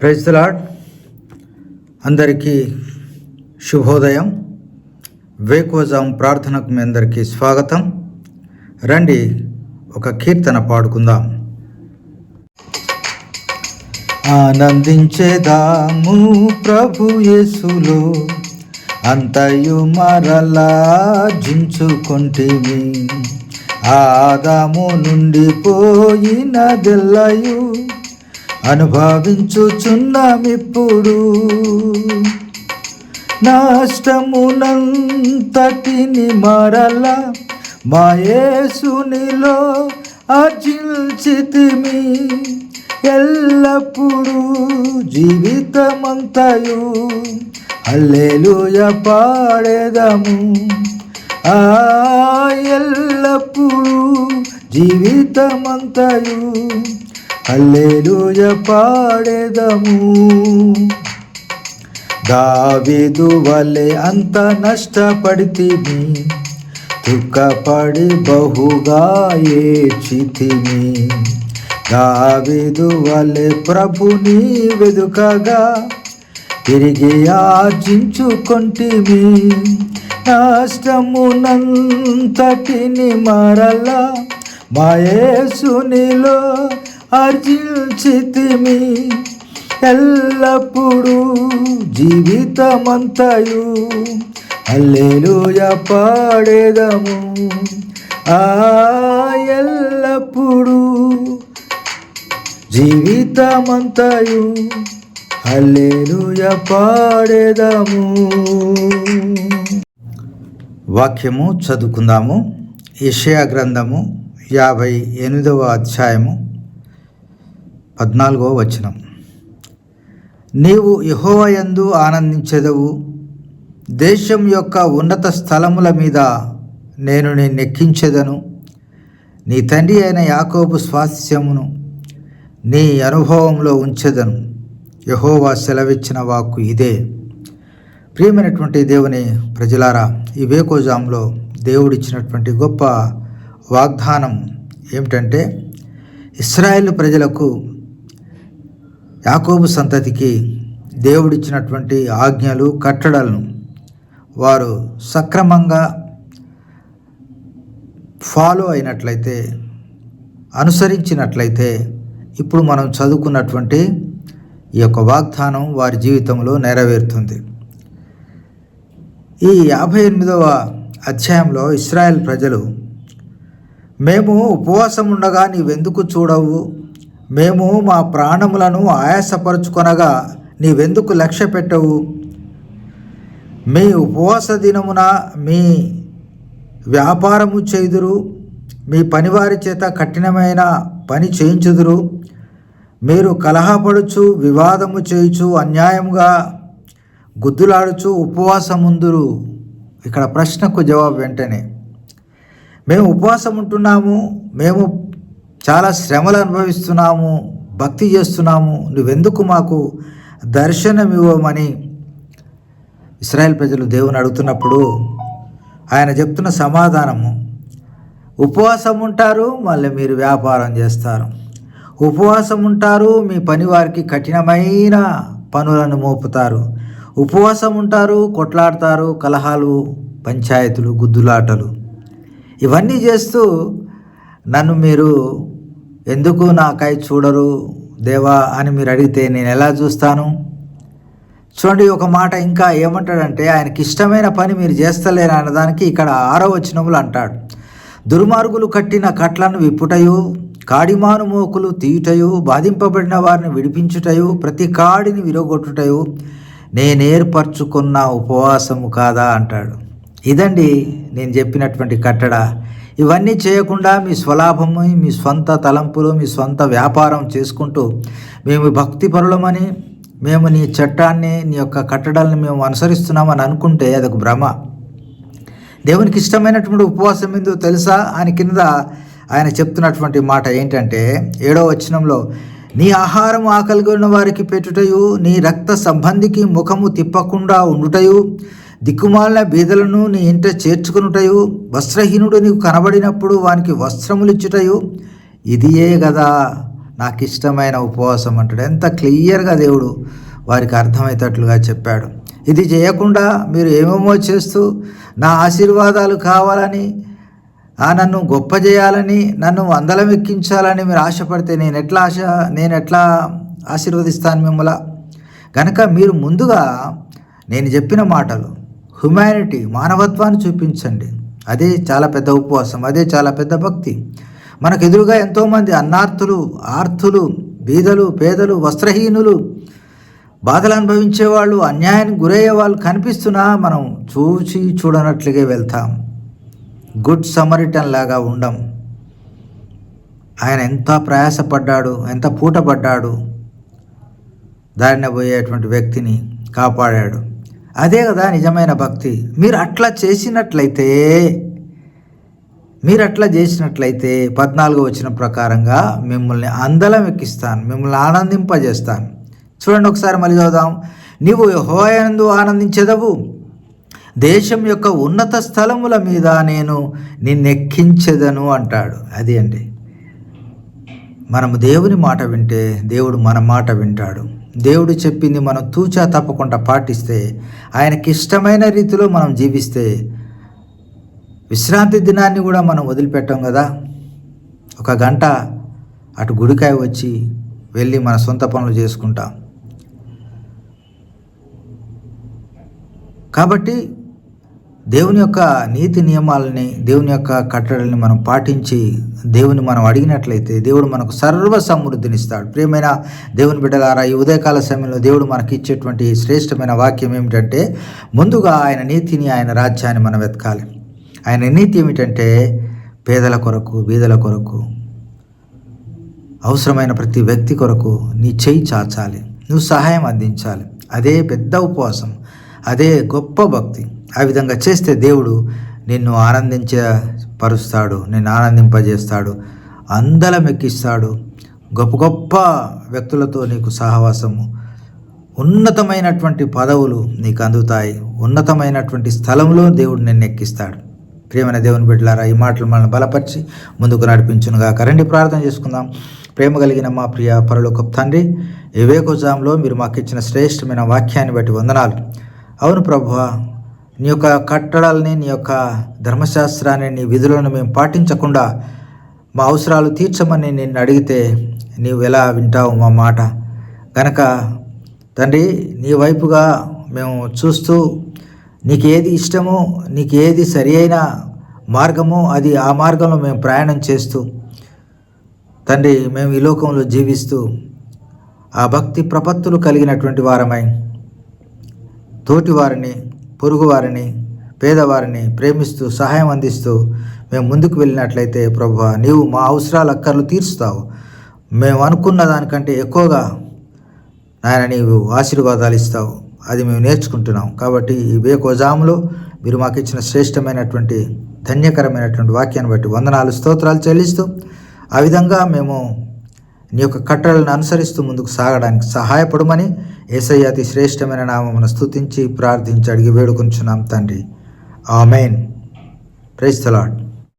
Praise lord అందరికీ శుభోదయం. వేకోజాం ప్రార్థనకు మీ అందరికీ స్వాగతం. రండి ఒక కీర్తన పాడుకుందాం. ఆనందించేదాము ప్రభు యేసులో అంతయు మరలా జించుకుంటేమి ఆదాము నుండి పోయినదెల్లయు అనుభవించుచున్నామిప్పుడు నాష్టమునంతటిని మరల మాయేసునిలో అర్జించితిమి ఎల్లప్పుడూ జీవితమంతయు హల్లెలూయ పాడేదము. ఆ ఎల్లప్పుడూ జీవితమంతయు హల్లెలూయ పాడేదము. దావిదు వలె అంత నష్టపడితిమి. దుఃఖపడి బహుగా ఏడ్చితిమి. దావిదు వలె ప్రభుని వెదుకగా తిరిగి ఆర్జించుకొంటిమి. నష్టమునంతటిని మరలా మాయేసునిలో ఆర్జించితిమి ఎల్లప్పుడూ జీవితమంతయు. అల్లెలుయ పాడేదము. ఆ ఎల్లప్పుడూ జీవితమంతయు. అల్లెలుయ పాడేదము. వాక్యము చదువుకుందాము. యెషయా గ్రంథము యాభై ఎనిమిదవ అధ్యాయము పద్నాలుగో వచనం. నీవు యహోవయందు ఆనందించెదవు. దేశం యొక్క ఉన్నత స్థలముల మీద నేను నిన్నెక్కించెదను. నీ తండ్రి అయిన యాకోబు స్వాస్థ్యమును నీ అనుభవంలో ఉంచెదను. యహోవా సెలవిచ్చిన వాక్కు ఇదే. ప్రియమైనటువంటి దేవుని ప్రజలారా ఈ వేకోజాంలో దేవుడిచ్చినటువంటి గొప్ప వాగ్దానం ఏమిటంటే ఇస్రాయేల్ ప్రజలకు యాకోబు సంతతికి దేవుడిచ్చినటువంటి ఆజ్ఞలు కట్టడలను వారు సక్రమంగా ఫాలో అయినట్లయితే అనుసరించినట్లయితే ఇప్పుడు మనం చదువుకున్నటువంటి ఈ యొక్క వాగ్దానం వారి జీవితంలో నెరవేరుతుంది. ఈ యాభై ఎనిమిదవ అధ్యాయంలో ఇస్రాయెల్ ప్రజలు మేము ఉపవాసం ఉండగా నీవెందుకు చూడవు? మేము మా ప్రాణములను ఆయాసపరుచుకొనగా నీవెందుకు లక్ష్య పెట్టవు? మీ ఉపవాస దినమున మీ వ్యాపారము చేదురు మీ పనివారి చేత కఠినమైన పని చేయించుదురు. మీరు కలహపడుచు వివాదము చేయుచు అన్యాయముగా గుద్దులాడుచు ఉపవాసముందురు. ఇక్కడ ప్రశ్నకు జవాబు వెంటనే. మేము ఉపవాసం ఉంటున్నాము మేము చాలా శ్రమలు అనుభవిస్తున్నాము భక్తి చేస్తున్నాము. నువ్వెందుకు మాకు దర్శనం ఇవ్వమని ఇస్రాయేల్ ప్రజలు దేవుని అడుగుతున్నప్పుడు ఆయన చెప్తున్న సమాధానము ఉపవాసం ఉంటారు మళ్ళీ మీరు వ్యాపారం చేస్తారు. ఉపవాసం ఉంటారు మీ పని వారికి కఠినమైన పనులను మోపుతారు. ఉపవాసం ఉంటారు కొట్లాడతారు కలహాలు పంచాయతీలు గుద్దులాటలు. ఇవన్నీ చేస్తూ నన్ను మీరు ఎందుకు నాకై చూడరు దేవా అని మీరు అడిగితే నేను ఎలా చూస్తాను? చూడండి ఒక మాట ఇంకా ఏమంటాడంటే ఆయనకి ఇష్టమైన పని మీరు చేస్తలేరు అన్నదానికి ఇక్కడ ఆరో వచనములు అంటాడు. దుర్మార్గులు కట్టిన కట్లను విప్పుటయు కాడిమాను మోకులు తీయుటయు బాధింపబడిన వారిని విడిపించుటయు ప్రతి కాడిని విరగొట్టుటయు నేనేర్పరచుకున్న ఉపవాసము కాదా అంటాడు. ఇదండి నేను చెప్పినటువంటి కట్టడ. ఇవన్నీ చేయకుండా మీ స్వలాభము మీ స్వంత తలంపులు మీ స్వంత వ్యాపారం చేసుకుంటూ మేము భక్తి పరులమని మేము నీ చట్టాన్ని నీ యొక్క కట్టడాలను మేము అనుసరిస్తున్నామని అనుకుంటే అదొక భ్రమ. దేవునికి ఇష్టమైనటువంటి ఉపవాసం ఏందో తెలుసా? ఆయన కింద ఆయన చెప్తున్నటువంటి మాట ఏంటంటే ఏడో వచనంలో నీ ఆహారం ఆకలిగొన్న వారికి పెట్టుటయు నీ రక్త సంబంధికి ముఖము తిప్పకుండా ఉండుటయు దిక్కుమాలిన బీదలను నీ ఇంట చేర్చుకునుటయు వస్త్రహీనుడు నీకు కనబడినప్పుడు వానికి వస్త్రములిచ్చుటయు ఇదియే కదా నాకు ఇష్టమైన ఉపవాసం అంటాడు. ఎంత క్లియర్గా దేవుడు వారికి అర్థమయ్యేటట్లుగా చెప్పాడు. ఇది చేయకుండా మీరు ఏమేమో చేస్తూ నా ఆశీర్వాదాలు కావాలని ఆ నన్ను గొప్ప చేయాలని నన్ను అందలం ఎక్కించాలని మీరు ఆశపడితే నేను ఎట్లా ఆశ నేను ఎట్లా ఆశీర్వదిస్తాను మిమ్మల్ని? కనుక మీరు ముందుగా నేను చెప్పిన మాటలు హ్యుమానిటీ మానవత్వాన్ని చూపించండి. అదే చాలా పెద్ద ఉపవాసం అదే చాలా పెద్ద భక్తి. మనకు ఎదురుగా ఎంతోమంది అన్నార్థులు ఆర్థులు బీదలు పేదలు వస్త్రహీనులు బాధలు అనుభవించే వాళ్ళు అన్యాయానికి గురయ్యే వాళ్ళు కనిపిస్తున్నా మనం చూసి చూడనట్లుగా వెళ్తాం. గుడ్ సమరిటన్ లాగా ఉండం. ఆయన ఎంత ప్రయాసపడ్డాడు ఎంత పూటపడ్డాడు. దారిన పోయేటువంటి వ్యక్తిని కాపాడాడు. అదే కదా నిజమైన భక్తి. మీరు అట్లా చేసినట్లయితే మీరు అట్లా చేసినట్లయితే పద్నాలుగు వచ్చిన ప్రకారంగా మిమ్మల్ని అందలం ఎక్కిస్తాను మిమ్మల్ని ఆనందింపజేస్తాను. చూడండి ఒకసారి మళ్ళీ చదువుదాం. నీవు హోయందు ఆనందించెదవు. దేశం యొక్క ఉన్నత స్థలముల మీద నేను నిన్నెక్కించెదను అంటాడు. అది అండి. మనము దేవుని మాట వింటే దేవుడు మన మాట వింటాడు. దేవుడు చెప్పింది మనం తూచా తప్పకుండా పాటిస్తే ఆయనకి ఇష్టమైన రీతిలో మనం జీవిస్తే విశ్రాంతి దినాన్ని కూడా మనం వదిలిపెట్టాం కదా? ఒక గంట అటు గుడికాయ వచ్చి వెళ్ళి మన సొంత పనులు చేసుకుంటాం. కాబట్టి దేవుని యొక్క నీతి నియమాలని దేవుని యొక్క కట్టడల్ని మనం పాటించి దేవుని మనం అడిగినట్లయితే దేవుడు మనకు సర్వ సమృద్ధినిస్తాడు. ప్రియమైన దేవుని బిడ్డలారా ఈ ఉదయకాల సమయంలో దేవుడు మనకి ఇచ్చేటువంటి శ్రేష్టమైన వాక్యం ఏమిటంటే ముందుగా ఆయన నీతిని ఆయన రాజ్యాన్ని మనం వెతకాలి. ఆయన నీతి ఏమిటంటే పేదల కొరకు బీదల కొరకు అవసరమైన ప్రతి వ్యక్తి కొరకు నీ చేయి చాచాలి. నువ్వు సహాయం అందించాలి. అదే పెద్ద ఉపవాసం. అదే గొప్ప భక్తి. ఆ విధంగా చేస్తే దేవుడు నిన్ను ఆనందించపరుస్తాడు నిన్ను ఆనందింపజేస్తాడు అందలం ఎక్కిస్తాడు. గొప్ప గొప్ప వ్యక్తులతో నీకు సహవాసము. ఉన్నతమైనటువంటి పదవులు నీకు అందుతాయి. ఉన్నతమైనటువంటి స్థలంలో దేవుడు నిన్ను ఎక్కిస్తాడు. ప్రేమైన దేవుని బిడ్డలారా ఈ మాటలు మనల్ని బలపరిచి ముందుకు నడిపించునుగా కరండి ప్రార్థన చేసుకుందాం. ప్రేమ కలిగిన మా ప్రియ పరలోక తండ్రి వివేకోజాంలో మీరు మాకు ఇచ్చిన శ్రేష్టమైన వాక్యాన్ని బట్టి వందనాలు. అవును ప్రభువ నీ యొక్క కట్టడాలని నీ యొక్క ధర్మశాస్త్రాన్ని నీ విధులను మేము పాటించకుండా మా అవసరాలు తీర్చమని నిన్ను అడిగితే నీవు ఎలా వింటావు మా మాట? కనుక తండ్రి నీ వైపుగా మేము చూస్తూ నీకు ఏది ఇష్టమో నీకు ఏది సరి అయిన మార్గమో అది ఆ మార్గంలో మేము ప్రయాణం చేస్తూ తండ్రి మేము ఈ లోకంలో జీవిస్తూ ఆ భక్తి ప్రపత్తులు కలిగినటువంటి వారమై తోటివారిని పొరుగువారిని పేదవారిని ప్రేమిస్తూ సహాయం అందిస్తూ మేము ముందుకు వెళ్ళినట్లయితే ప్రభు నీవు మా అవసరాలు అక్కర్లు తీరుస్తావు. మేము అనుకున్న దానికంటే ఎక్కువగా నాయన నీవు ఆశీర్వాదాలు ఇస్తావు. అది మేము నేర్చుకుంటున్నాం. కాబట్టి ఈ బేకోజాములో మీరు మాకు ఇచ్చిన శ్రేష్టమైనటువంటి ధన్యకరమైనటువంటి వాక్యాన్ని బట్టి వందనాలు స్తోత్రాలు చెల్లిస్తూ ఆ విధంగా మేము నీ యొక్క కట్టడలను అనుసరిస్తూ ముందుకు సాగడానికి సహాయపడమని ఏసయ్య అతి శ్రేష్టమైన నామమును స్తుతించి ప్రార్థించి అడిగి వేడుకొంచున్నాం తండ్రి. ఆమెన్. ప్రైస్తలాడ్